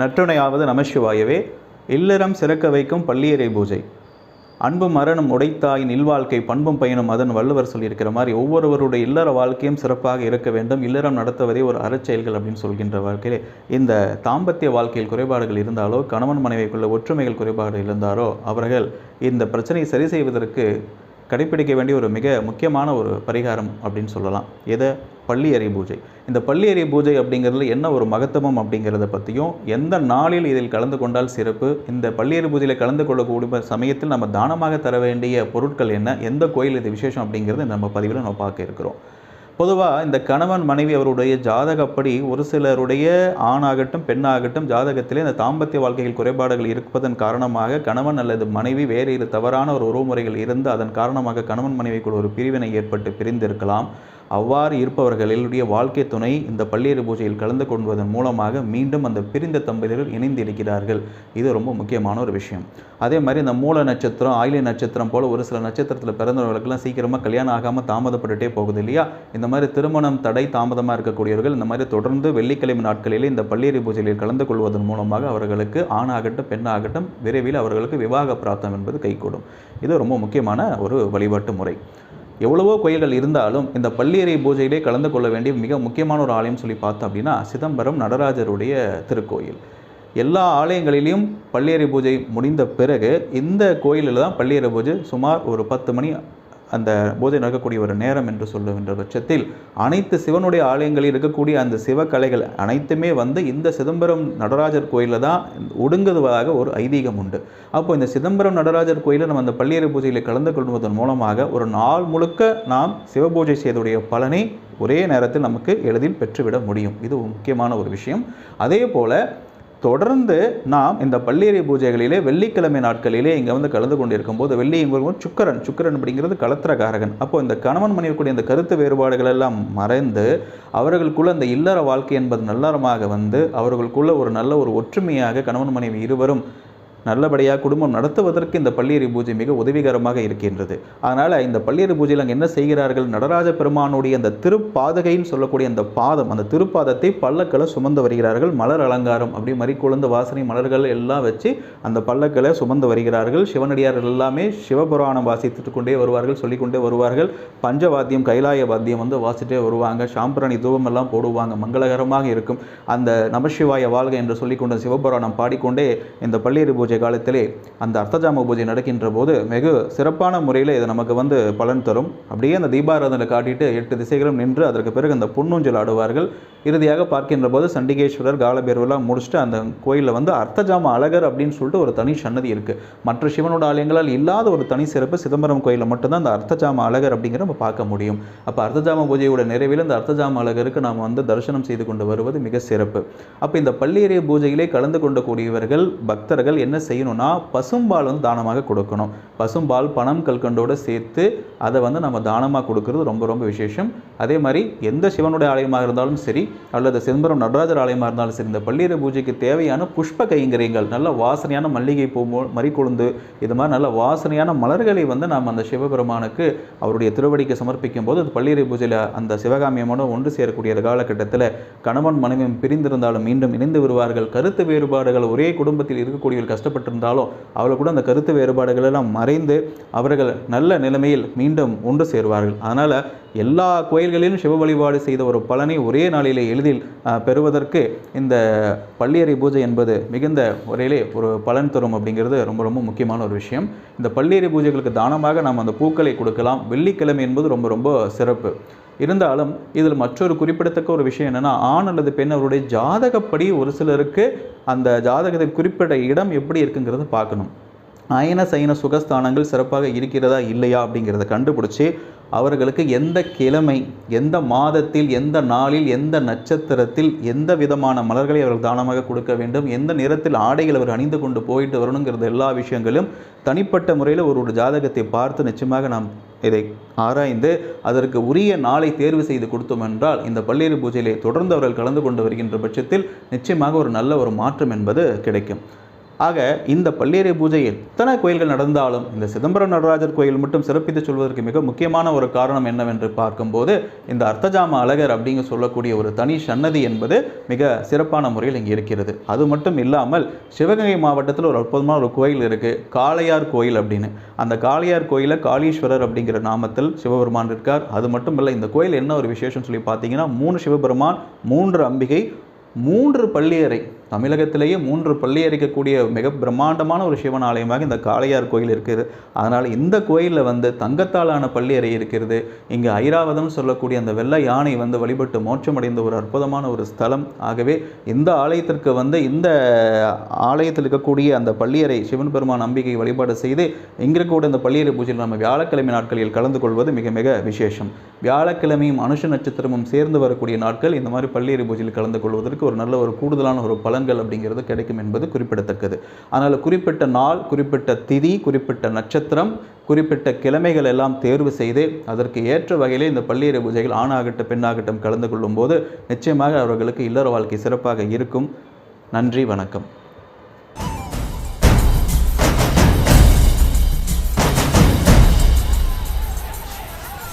நற்றுணையாவது நமசிவாயவே இல்லறம் சிறக்க வைக்கும் பள்ளியறை பூஜை. அன்பும் மரணம் உடைத்தாய் நில்வாழ்க்கை பண்பும் பயனும் அதன் வள்ளுவர் சொல்லியிருக்கிற மாதிரி ஒவ்வொருவருடைய இல்லற வாழ்க்கையும் சிறப்பாக இருக்க வேண்டும். இல்லறம் நடத்துவதே ஒரு அறச்செயல்கள் அப்படின்னு சொல்கின்ற வாழ்க்கையிலே இந்த தாம்பத்திய வாழ்க்கையில் குறைபாடுகள் இருந்தாலோ கணவன் மனைவிக்குள்ள ஒற்றுமைகள் குறைபாடு இருந்தாரோ அவர்கள் இந்த பிரச்சனையை சரி செய்வதற்கு கடைப்பிடிக்க வேண்டிய ஒரு மிக முக்கியமான ஒரு பரிகாரம் அப்படின்னு சொல்லலாம். எதை? பள்ளி அறி பூஜை. இந்த பள்ளி அறி பூஜை அப்படிங்கிறதுல என்ன ஒரு மகத்துவம் அப்படிங்கிறத பற்றியும் எந்த நாளில் இதில் கலந்து கொண்டால் சிறப்பு? இந்த பள்ளியறை பூஜையில் கலந்து கொள்ளக்கூடிய சமயத்தில் நம்ம தானமாக தர வேண்டிய பொருட்கள் என்ன? எந்த கோயில் இது விசேஷம் அப்படிங்கிறத நம்ம பதிவில் நம்ம பார்க்க இருக்கிறோம். பொதுவாக இந்த கணவன் மனைவி அவருடைய ஜாதகப்படி ஒரு சிலருடைய ஆணாகட்டும் பெண்ணாகட்டும் ஜாதகத்திலே இந்த தாம்பத்திய வாழ்க்கையில் குறைபாடுகள் இருப்பதன் காரணமாக கணவன் அல்லது மனைவி வேறு இரு தவறான ஒரு உறவுமுறைகள் இருந்து அதன் காரணமாக கணவன் மனைவிக்குள் ஒரு பிரிவினை ஏற்பட்டு பிரிந்திருக்கலாம். அவ்வாறு இருப்பவர்களுடைய வாழ்க்கை துணை இந்த பள்ளியறை பூஜையில் கலந்து கொள்வதன் மூலமாக மீண்டும் அந்த பிரிந்த தம்பதிகள் இணைந்து இருக்கிறார்கள் இது ரொம்ப முக்கியமான ஒரு விஷயம். அதே மாதிரி இந்த மூல நட்சத்திரம் ஆயிலை நட்சத்திரம் போல ஒரு சில நட்சத்திரத்தில் பிறந்தவர்களுக்கெல்லாம் சீக்கிரமாக கல்யாணம் ஆகாமல் தாமதப்பட்டுட்டே போகுது இல்லையா? இந்த மாதிரி திருமணம் தடை தாமதமாக இருக்கக்கூடியவர்கள் இந்த மாதிரி தொடர்ந்து வெள்ளிக்கிழமை நாட்களிலே இந்த பள்ளியறை பூஜையில் கலந்து கொள்வதன் மூலமாக அவர்களுக்கு ஆணாகட்டும் பெண்ணாகட்டும் விரைவில் அவர்களுக்கு விவாக பிராப்தம் என்பது கைகூடும். இது ரொம்ப முக்கியமான ஒரு வழிபாட்டு முறை. எவ்வளவோ கோயில்கள் இருந்தாலும் இந்த பள்ளியறை பூஜையிலே கலந்து கொள்ள வேண்டிய மிக முக்கியமான ஒரு ஆலயம் சொல்லி பார்த்தோம் அப்படின்னா சிதம்பரம் நடராஜருடைய திருக்கோயில். எல்லா ஆலயங்களிலும் பள்ளியறை பூஜை முடிந்த பிறகு இந்த கோயிலில் தான் பள்ளியறை பூஜை சுமார் ஒரு பத்து மணி அந்த பூஜை நடக்கக்கூடிய ஒரு நேரம் என்று சொல்லுகின்ற பட்சத்தில் அனைத்து சிவனுடைய ஆலயங்களில் இருக்கக்கூடிய அந்த சிவக்கலைகள் அனைத்துமே வந்து இந்த சிதம்பரம் நடராஜர் கோயிலில் தான் ஒடுங்குவதாக ஒரு ஐதீகம் உண்டு. அப்போ இந்த சிதம்பரம் நடராஜர் கோயிலில் நம்ம அந்த பள்ளியறை பூஜையில் கலந்து கொள்வதன் மூலமாக ஒரு நாள் முழுக்க நாம் சிவபூஜை செய்துடைய பலனை ஒரே நேரத்தில் நமக்கு எளிதில் பெற்றுவிட முடியும். இது முக்கியமான ஒரு விஷயம். அதே போல் தொடர்ந்து நாம் இந்த பள்ளியறை பூஜைகளிலே வெள்ளிக்கிழமை நாட்களிலே இங்கே வந்து கலந்து கொண்டிருக்கும் போது வெள்ளி எங்கும்போது சுக்கரன் சுக்கரன் அப்படிங்கிறது கலத்திரகாரகன் அப்போ இந்த கணவன் மனைவிக்கூடிய இந்த கருத்து வேறுபாடுகள் எல்லாம் மறைந்து அவர்களுக்குள்ள அந்த இல்லற வாழ்க்கை என்பது நல்லறமாக வந்து அவர்களுக்குள்ள ஒரு நல்ல ஒரு ஒற்றுமையாக கணவன் மனைவி இருவரும் நல்லபடியாக குடும்பம் நடத்துவதற்கு இந்த பள்ளியறை பூஜை மிக உதவிகரமாக இருக்கின்றது. அதனால் இந்த பள்ளியறை பூஜையில் அங்கே என்ன செய்கிறார்கள்? நடராஜ பெருமானுடைய அந்த திருப்பாதகைன்னு சொல்லக்கூடிய அந்த பாதம் அந்த திருப்பாதத்தை பல்லக்களை சுமந்து வருகிறார்கள். மலர் அலங்காரம் அப்படி மறிக்குழுந்த வாசனை மலர்கள் எல்லாம் வச்சு அந்த பல்லக்களை சுமந்து வருகிறார்கள். சிவனடியார்கள் எல்லாமே சிவபுராணம் வாசித்துட்டு கொண்டே வருவார்கள் சொல்லிக்கொண்டே வருவார்கள். பஞ்சவாத்தியம் கைலாய வாத்தியம் வந்து வாசிட்டே வருவாங்க. சாம்பிராணி தூபம் எல்லாம் போடுவாங்க. மங்களகரமாக இருக்கும். அந்த நமசிவாய வாழ்க என்று சொல்லிக்கொண்ட சிவபுராணம் பாடிக்கொண்டே இந்த பள்ளியறை பூஜை காலத்திலே அந்த அர்த்தஜாம பூஜை நடக்கின்ற போது வெகு சிறப்பான முறையில் இது நமக்கு வந்து பலன் தரும். அப்படியே அந்த தீபாராதனை காட்டிட்டு எட்டு திசைகளும் நின்று அதற்கு பிறகு அந்த பொன்னூஞ்சல் ஆடுவார்கள். இறுதியாக பார்க்கின்ற போது சண்டிகேஸ்வரர் காலபேர்வெல்லாம் முடிச்சுட்டு அந்த கோயிலில் வந்து அர்த்தஜாம அழகர் அப்படின்னு சொல்லிட்டு ஒரு தனி சன்னதி இருக்குது மற்ற சிவனோட ஆலயங்களால் இல்லாத ஒரு தனி சிறப்பு சிதம்பரம் கோயிலில் மட்டும்தான் அந்த அர்த்தஜாம அழகர் அப்படிங்கிற நம்ம பார்க்க முடியும். அப்போ அர்த்தஜாம பூஜையோட நிறைவில் இந்த அர்த்தஜாம அழகருக்கு நாம் வந்து தரிசனம் செய்து கொண்டு வருவது மிக சிறப்பு. அப்போ இந்த பள்ளியறை பூஜையிலே கலந்து கொண்டக்கூடியவர்கள் பக்தர்கள் என்ன செய்யணும்னா பசும்பால் வந்து தானமாக கொடுக்கணும். பசும்பால் பணம் கல்கண்டோடு சேர்த்து அதை வந்து நம்ம தானமாக கொடுக்கறது ரொம்ப ரொம்ப விசேஷம். அதே மாதிரி எந்த சிவனுடைய ஆலயமாக இருந்தாலும் சரி அல்லது சிதம்பரம் நடராஜர் ஆலயமாக இருந்தாலும் சரி இந்த பள்ளியறை பூஜைக்கு தேவையான புஷ்ப கைங்கரியங்கள் நல்ல வாசனையான மல்லிகை பூ மறிக்கொழுந்து இது மாதிரி நல்ல வாசனையான மலர்களை வந்து நாம் அந்த சிவபெருமானுக்கு அவருடைய திருவடிக்கு சமர்ப்பிக்கும் போது அது பள்ளியிறை பூஜையில் அந்த சிவகாமியமான ஒன்று சேரக்கூடிய காலகட்டத்தில் கணவன் மனைவியும் பிரிந்திருந்தாலும் மீண்டும் இணைந்து வருவார்கள் கருத்து வேறுபாடுகள் ஒரே குடும்பத்தில் இருக்கக்கூடிய கஷ்டம் கஷ்டப்பட்டிருந்தாலும் அவளை கூட அந்த கருத்து வேறுபாடுகள் எல்லாம் மறைந்து அவர்கள் நல்ல நிலைமையில் மீண்டும் ஒன்று சேர்வார்கள். அதனால் எல்லா கோயில்களிலும் சிவ வழிபாடு செய்த ஒரு பலனை ஒரே நாளிலே எளிதில் பெறுவதற்கு இந்த பள்ளியறை பூஜை என்பது மிகுந்த முறையிலே ஒரு பலன் தரும் அப்படிங்கிறது ரொம்ப ரொம்ப முக்கியமான ஒரு விஷயம். இந்த பள்ளியறை பூஜைகளுக்கு தானமாக நாம் அந்த பூக்களை கொடுக்கலாம். வெள்ளிக்கிழமை என்பது ரொம்ப ரொம்ப சிறப்பு. இருந்தாலும் இதில் மற்றொரு குறிப்பிடத்தக்க ஒரு விஷயம் என்னன்னா ஆண் அல்லது பெண் அவருடைய ஜாதகப்படி ஒரு சிலருக்கு அந்த ஜாதகத்தில் குறிப்பிட்ட இடம் எப்படி இருக்குங்கிறத பார்க்கணும். அயன சயன சுகஸ்தானங்கள் சிறப்பாக இருக்கிறதா இல்லையா அப்படிங்கிறத கண்டுபிடிச்சி அவர்களுக்கு எந்த கிழமை எந்த மாதத்தில் எந்த நாளில் எந்த நட்சத்திரத்தில் எந்த விதமான மலர்களை அவர்கள் தானமாக கொடுக்க வேண்டும் எந்த நிறத்தில் ஆடைகள் அவர் அணிந்து கொண்டு போயிட்டு வரணுங்கிறது எல்லா விஷயங்களும் தனிப்பட்ட முறையில் ஒரு ஒரு ஜாதகத்தை பார்த்து நிச்சயமாக நாம் இதை ஆராய்ந்து அதற்கு உரிய நாளை தேர்வு செய்து கொடுத்தோம் என்றால் இந்த பள்ளியறை பூஜையிலே தொடர்ந்து அவர்கள் கலந்து கொண்டு வருகின்ற பட்சத்தில் நிச்சயமாக ஒரு நல்ல ஒரு மாற்றம் என்பது கிடைக்கும். ஆக இந்த பள்ளியறை பூஜை எத்தனை கோயில்கள் நடந்தாலும் இந்த சிதம்பரம் நடராஜர் கோயில் மட்டும் சிறப்பித்து சொல்வதற்கு மிக முக்கியமான ஒரு காரணம் என்னவென்று பார்க்கும்போது இந்த அர்த்தஜாம அழகர் அப்படிங்க சொல்லக்கூடிய ஒரு தனி சன்னதி என்பது மிக சிறப்பான முறையில் இங்கே இருக்கிறது. அது மட்டும் இல்லாமல் சிவகங்கை மாவட்டத்தில் ஒரு அற்புதமான ஒரு கோயில் இருக்குது காளையார் கோயில் அப்படின்னு. அந்த காளையார் கோயிலில் காளீஸ்வரர் அப்படிங்கிற நாமத்தில் சிவபெருமான் இருக்கார். அது மட்டும் இல்லை இந்த கோயில் என்ன ஒரு விசேஷம் சொல்லி பார்த்தீங்கன்னா மூணு சிவபெருமான் மூன்று அம்பிகை மூன்று பள்ளியறை தமிழகத்திலேயே மூன்று பள்ளி அறிக்கக்கூடிய மிக பிரம்மாண்டமான ஒரு சிவன் ஆலயமாக இந்த காளையார் கோயில் இருக்குது. அதனால் இந்த கோயிலில் வந்து தங்கத்தாலான பள்ளியறை இருக்கிறது. இங்கே ஐராவதம் சொல்லக்கூடிய அந்த வெள்ளை யானை வந்து வழிபட்டு மோட்சமடைந்த ஒரு அற்புதமான ஒரு ஸ்தலம். ஆகவே இந்த ஆலயத்திற்கு வந்து இந்த ஆலயத்தில் இருக்கக்கூடிய அந்த பள்ளியறை சிவன் பெருமான் நம்பிக்கை வழிபாடு செய்து இங்கே இருக்கக்கூடிய இந்த பள்ளியறை பூஜையில் நம்ம வியாழக்கிழமை நாட்களில் கலந்து கொள்வது மிக மிக விசேஷம். வியாழக்கிழமையும் அனுஷ நட்சத்திரமும் சேர்ந்து வரக்கூடிய நாட்கள் இந்த மாதிரி பள்ளியறை பூஜையில் கலந்து கொள்வதற்கு ஒரு நல்ல ஒரு கூடுதலான ஒரு பலன் பலன்கள் அப்படிங்கிறது கிடைக்கும் என்பது குறிப்பிடத்தக்கது. அதனால் குறிப்பிட்ட நாள் குறிப்பிட்ட திதி குறிப்பிட்ட நட்சத்திரம் குறிப்பிட்ட கிழமைகள் எல்லாம் தேர்வு செய்து அதற்கு ஏற்ற வகையிலே இந்த பள்ளியறை பூஜைகள் ஆணாகட்டும் பெண்ணாகட்டும் கலந்து கொள்ளும்போது நிச்சயமாக அவர்களுக்கு இல்லற வாழ்க்கை சிறப்பாக இருக்கும். நன்றி வணக்கம்.